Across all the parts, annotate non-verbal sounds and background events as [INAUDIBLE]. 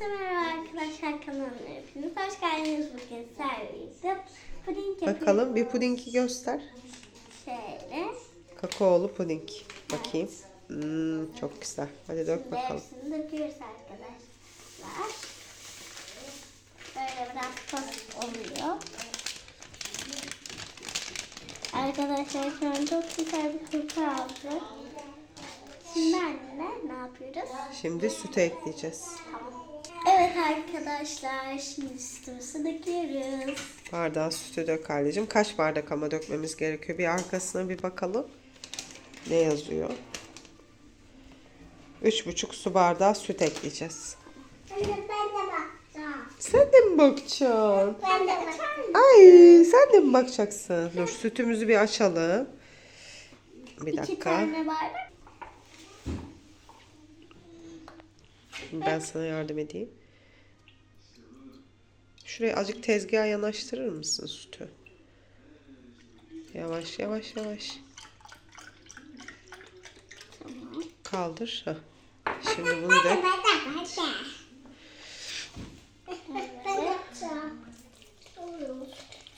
Herkese merhaba arkadaşlar kanalıma hepiniz hoş geldiniz bugün servisde puding yapıyoruz. Bakalım bir pudingi göster. Şöyle. Kakaolu puding. Bakayım. Hmm, çok güzel. Hadi dök Şimdi bakalım. hepsini döküyoruz arkadaşlar. Böyle biraz toz oluyor. Arkadaşlar şu an çok güzel bir koku aldı. Şimdi anne ne yapıyoruz? Şimdi sütü ekleyeceğiz. Evet arkadaşlar şimdi sütümüzü döküyoruz. Bardağa sütü dök anneciğim. Kaç bardak ama dökmemiz gerekiyor? Bir arkasına bir bakalım. Ne yazıyor? Üç buçuk su bardağı süt ekleyeceğiz. Ben de, ben de bakacağım. Sen de mi bakacaksın? Ben de bakacağım. Ay sen de mi bakacaksın? Dur sütümüzü bir açalım. Bir İki dakika. tane bardak. Ben sana yardım edeyim. Şuraya azıcık tezgaha yanaştırır mısın sütü? Yavaş yavaş yavaş. Kaldır. Heh. Şimdi bunu bakacağım.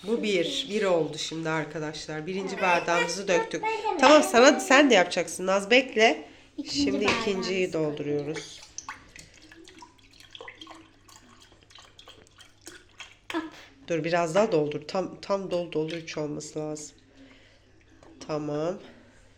Bu bir. Bir oldu şimdi arkadaşlar. Birinci bardağımızı döktük. Tamam sana sen de yapacaksın. Naz bekle. İkinci Şimdi ikinciyi dolduruyoruz. Dur biraz daha doldur. Tam tam dolu dolu 3 olması lazım. Tamam.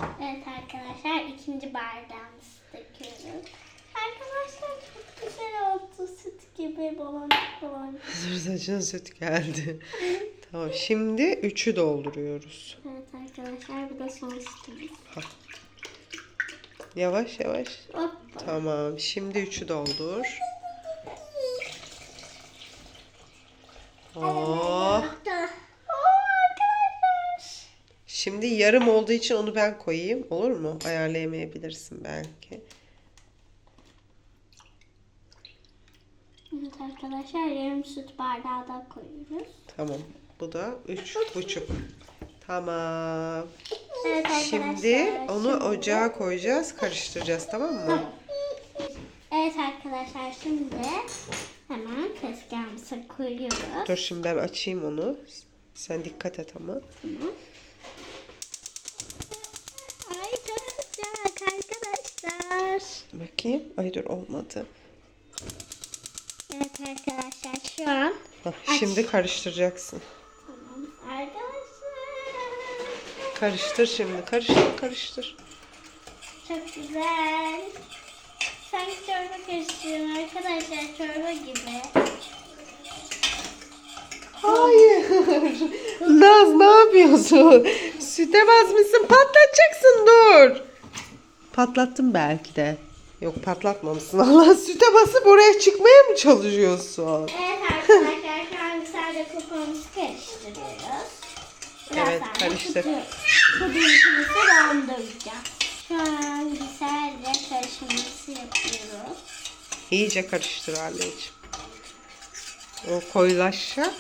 Evet arkadaşlar ikinci bardağımızı döküyoruz. Arkadaşlar çok güzel oldu. Süt gibi balon balon. Dur saçına süt geldi. [LAUGHS] tamam şimdi 3'ü dolduruyoruz. Evet arkadaşlar bu da son sütümüz. Yavaş yavaş. Hop. Tamam şimdi 3'ü doldur. Oh. Oo arkadaşlar. Şimdi yarım olduğu için onu ben koyayım. Olur mu? Ayarlayamayabilirsin belki. Evet arkadaşlar yarım süt bardağı da koyuyoruz. Tamam. Bu da üç buçuk. Tamam. Evet arkadaşlar. Şimdi onu şimdi- ocağa koyacağız. Karıştıracağız tamam mı? Evet arkadaşlar şimdi hemen tezgahımıza koyuyoruz. Dur şimdi ben açayım onu. Sen dikkat et ama. Ay çok sıcak arkadaşlar. Bakayım. Ay dur olmadı. Evet arkadaşlar şu an Hah, şimdi karıştıracaksın. tamam arkadaşlar. Karıştır şimdi. Karıştır karıştır. Çok güzel. Sanki çorba karıştırıyorum arkadaşlar çorba gibi. Hayır. Naz ne yapıyorsun? Süte basmışsın patlatacaksın dur. Patlattım belki de. Yok patlatmamışsın. [LAUGHS] Allah süte basıp oraya çıkmaya mı çalışıyorsun? Evet arkadaşlar şu an güzelce kokomuzu karıştırıyoruz. Evet, sonra karıştır. pudu- Pudingimizi donduracağız. Şu an güzelce karışımımızı yapıyoruz. İyice karıştır anneciğim. O koyulaşacak.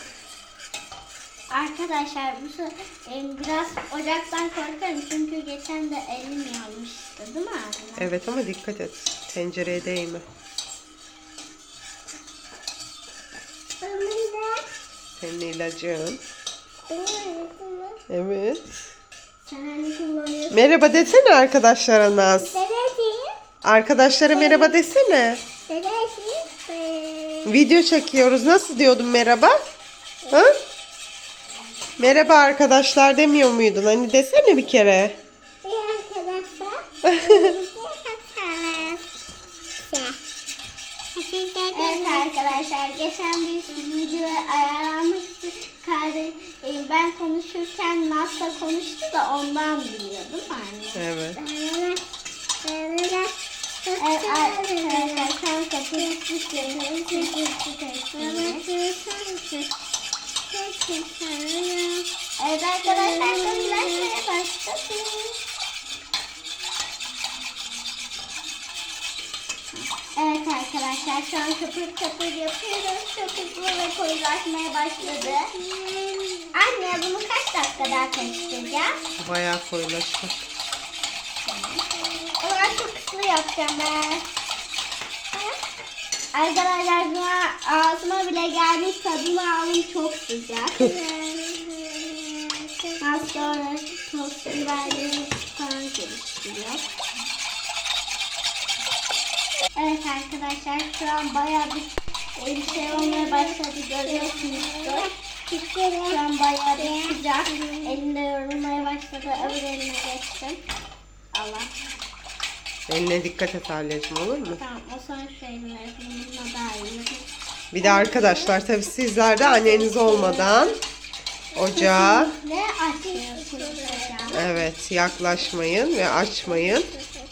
Arkadaşlar bu e, biraz ocaktan korkarım çünkü geçen de elim yanmıştı değil mi anne? Evet ama dikkat et. Tencereye değme. Senin ilacın. Evet. Sen hani kullanıyorsun. Merhaba desene arkadaşlara Naz. Dedeciğim, Arkadaşlara merhaba desene. Video çekiyoruz. Nasıl diyordun merhaba? Ha? Merhaba arkadaşlar demiyor muydun? Hani desene bir kere. Evet arkadaşlar geçen bir video ayarlanmıştı. E, ben konuşurken Nas'la konuştu da ondan biliyordum anne. Evet. Evet, arkadaşlar sen kapatmışsın. Evet arkadaşlar şu an köpür köpür yapıyoruz. Hızlı ve koyulaşmaya başladı. Anne bunu kaç dakika daha karıştıracağız? Bayağı koyulaşacak. Zaman çok hızlı yapacağım ben. Arkadaşlar an ağzıma bile gelmiş tadını alın çok sıcak. [LAUGHS] Az sonra tost biberleri falan karıştırıyor. Evet arkadaşlar şu an bayağı bir bir şey olmaya başladı görüyorsunuzdur. Şu an bayağı bir sıcak. Elimde yorulmaya başladı. Öbür elime geçtim. Allah. Eline dikkat et Alya'cığım olur mu? Tamam o son şeyler. Bununla daha iyi. Bir de arkadaşlar tabii sizler de anneniz olmadan ocağa Ve açıyorsunuz hocam. evet yaklaşmayın ve açmayın.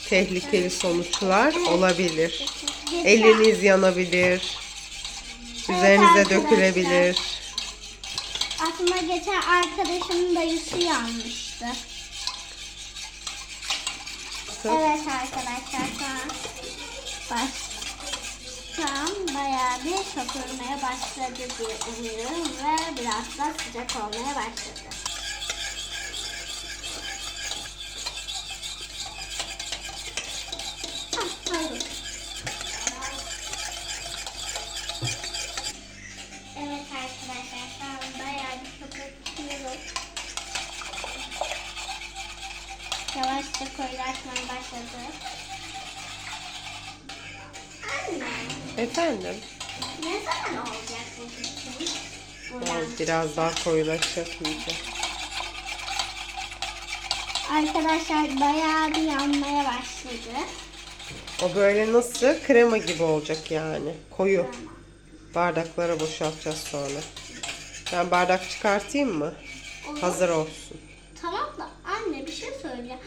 Tehlikeli sonuçlar olabilir. Eliniz yanabilir. Üzerinize dökülebilir. Aslında geçen arkadaşımın dayısı yanmıştı. Evet arkadaşlar şu an baş, şu an bayağı bir köpürmeye başladı diye umuyorum ve biraz da sıcak olmaya başladı. Ah, pardon. Yavaşça koyulaşmaya başladı. Anne, Efendim? ne zaman olacak bu bütün? Evet, biraz daha koyulaşacak iyice. Arkadaşlar bayağı bir yanmaya başladı. O böyle nasıl? Krema gibi olacak yani. Koyu. Bardaklara boşaltacağız sonra. Ben bardak çıkartayım mı? Olur. Hazır olsun. Tamam da anne bir şey söyleyeceğim.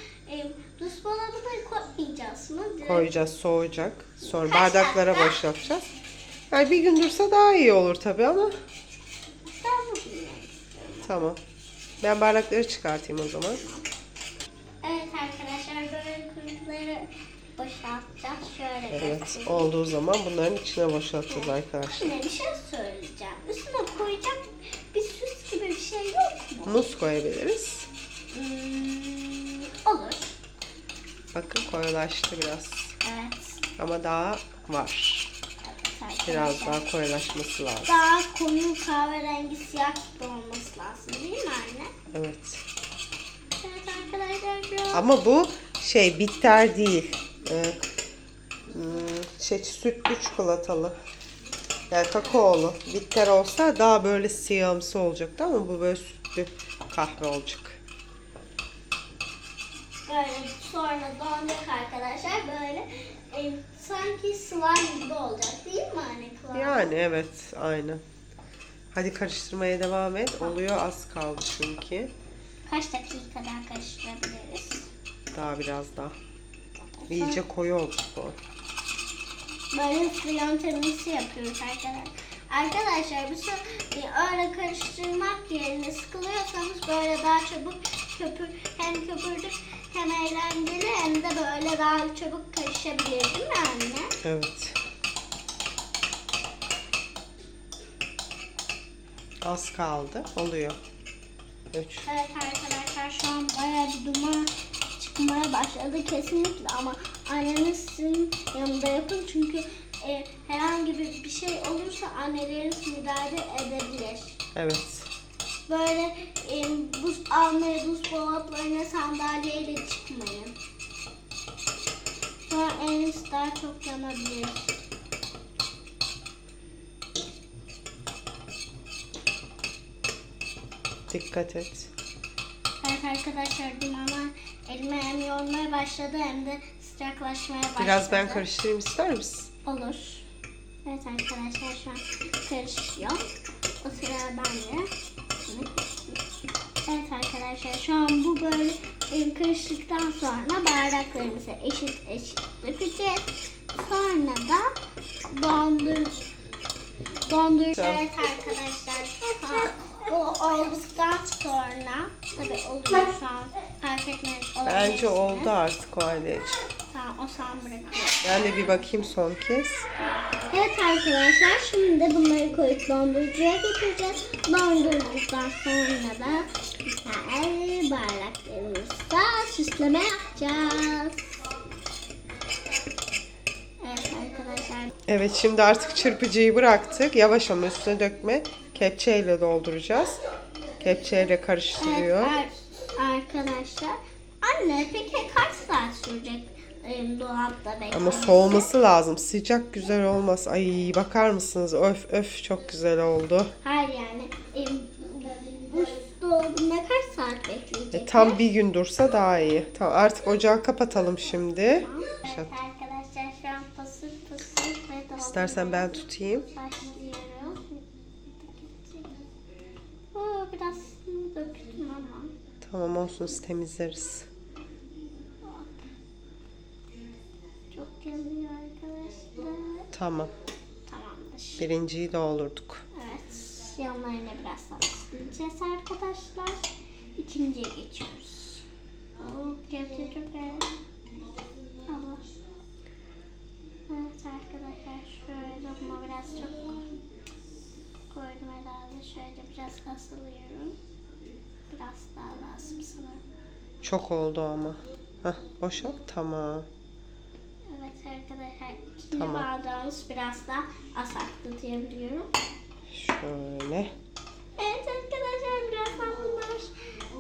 E, buzdolabına koymayacağız mı? Direkt Koyacağız soğuyacak. Sonra Kaç bardaklara dakika? boşaltacağız. Yani bir gün dursa daha iyi olur tabii ama tamam. Ben bardakları çıkartayım o zaman. Evet arkadaşlar böyle kuruları boşaltacağız. Şöyle Evet göstereyim. olduğu zaman bunların içine boşaltacağız arkadaşlar. Anne bir şey söyleyeceğim. Üstüne koyacak bir süs gibi bir şey yok mu? Muz koyabiliriz. Hmm. Bakın koyulaştı biraz. Evet. Ama daha var. evet Biraz daha koyulaşması lazım. Daha koyu kahverengi siyah gibi olması lazım değil mi anne? Evet. Evet arkadaşlar an- Ama bu şey bitter değil. Ee, hmm, şey sütlü çikolatalı. Yani kakaolu. Bitter olsa daha böyle siyahımsı olacaktı ama bu böyle sütlü kahve olacak. Böyle sonra donacak arkadaşlar böyle e, sanki slime gibi olacak değil mi anne? Kıvam? Yani evet aynen. Hadi karıştırmaya devam et. Oluyor az kaldı çünkü. Kaç dakika daha karıştırabiliriz? Daha biraz daha. İyice koyu oldu bu. Böyle su yöntemisi yapıyoruz arkadaşlar. Arkadaşlar bu e, öyle karıştırmak yerine sıkılıyorsanız böyle daha çabuk köpür hem köpürdük hem eğlenceli hem de böyle daha çabuk karışabilir değil mi anne? Evet. Az kaldı. Oluyor. Üç. Evet arkadaşlar şu an bayağı bir duman çıkmaya başladı kesinlikle ama anneniz sizin yanında yapın çünkü e, herhangi bir, bir şey olursa anneleriniz müdahale edebilir. Evet. Böyle e, buz almaya buzdolaplarına sandalyeyle çıkmayın. Sonra eliniz daha çok yanabilir. Dikkat et. Evet arkadaşlar dumanlar elime hem yormaya başladı hem de sıcaklaşmaya başladı. Biraz ben karıştırayım ister misin? Olur. Evet arkadaşlar şu an karışıyor. O sırada ben de. Arkadaşlar şu an bu böyle karıştıktan sonra bardaklarımızı eşit eşit dökeceğiz. Sonra da dondur dondur. Evet arkadaşlar bu olduktan sonra tabii oluyor şu an fark etmez Bence oldu artık o ailece. O zaman bırakıyorum. Ben de bir bakayım son kez. Evet arkadaşlar şimdi de bunları koyup dondurucuya götüreceğiz. Dondurduktan sonra da güzel bardaklarımızda süsleme yapacağız. Evet arkadaşlar. Evet şimdi artık çırpıcıyı bıraktık. Yavaş ama üstüne dökme. Kepçeyle dolduracağız. Kepçeyle Evet karıştırıyor. ar- arkadaşlar. Anne peki kaç saat sürecek? Ama soğuması lazım. Sıcak güzel olmaz. Ay bakar mısınız? Öf öf çok güzel oldu. Hayır yani. Bu dolabı ne kaç saat bekleyecek? E, tam bir gün dursa daha iyi. Tamam artık ocağı kapatalım şimdi. Evet arkadaşlar şu an ve dolabı İstersen ben tutayım. başlıyorum. Biraz döktüm ama. Tamam olsun temizleriz. Tamam. Tamamdır. Birinciyi doldurduk. Evet. Yanlarına biraz daha sileceğiz arkadaşlar. İkinciye geçiyoruz. Çok güzel. Allah. Evet arkadaşlar şöyle buna biraz çok koydum herhalde. Şöyle biraz asılıyorum. Biraz daha lazım sanırım. Çok oldu ama. Hah boşalt. Tamam. İkinci Tamam. bardağımız biraz daha az aktı diyebiliyorum. Şöyle. Evet arkadaşlar birazdan bunlar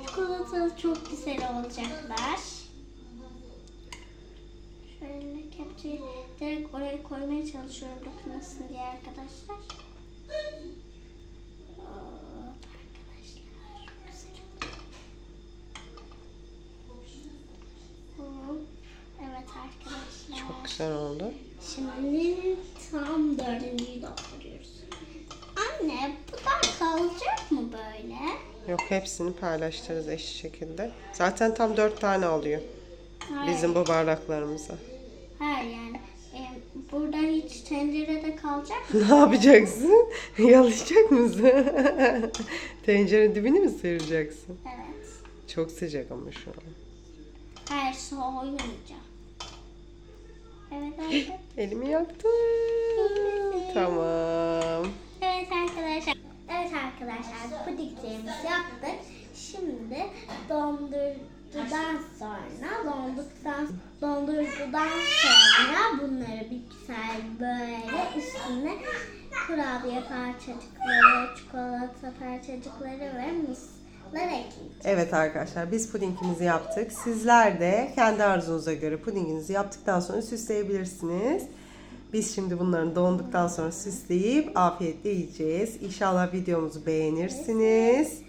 çikolatalı çok güzel olacaklar. Şöyle kepçeyi direkt oraya koymaya çalışıyorum dokunmasın diye arkadaşlar. Hop, arkadaşlar çok güzel. Hop, Evet arkadaşlar. Çok güzel oldu. Şimdi tam dördüncüyü dolduruyoruz. Anne bu da kalacak mı böyle? Yok hepsini paylaştırırız eşit şekilde. Zaten tam dört tane alıyor. Hayır. Bizim bu bardaklarımıza. Hayır yani. E, burada hiç tencerede kalacak mı? [LAUGHS] Ne yapacaksın? [LAUGHS] Yalayacak mısın? [LAUGHS] Tencere dibini mi sıyıracaksın? Evet. Çok sıcak ama şu an. Hayır soğumayacağım. Evet. [LAUGHS] Elimi yaktı. Tamam. Evet arkadaşlar. Evet arkadaşlar pudinglerimizi yaptık. Şimdi dondurdudan sonra donduktan dondurdudan sonra bunları bir güzel böyle üstüne kurabiye parçacıkları, çikolata parçacıkları ve ekleyeceğiz. Evet arkadaşlar biz pudingimizi yaptık. Sizler de kendi arzunuza göre pudinginizi yaptıktan sonra süsleyebilirsiniz. Biz şimdi bunların donduktan sonra süsleyip afiyetle yiyeceğiz. İnşallah videomuzu beğenirsiniz.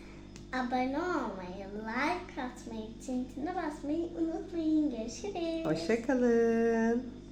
Abone olmayı, like atmayı, çintine basmayı unutmayın. Görüşürüz. Hoşçakalın.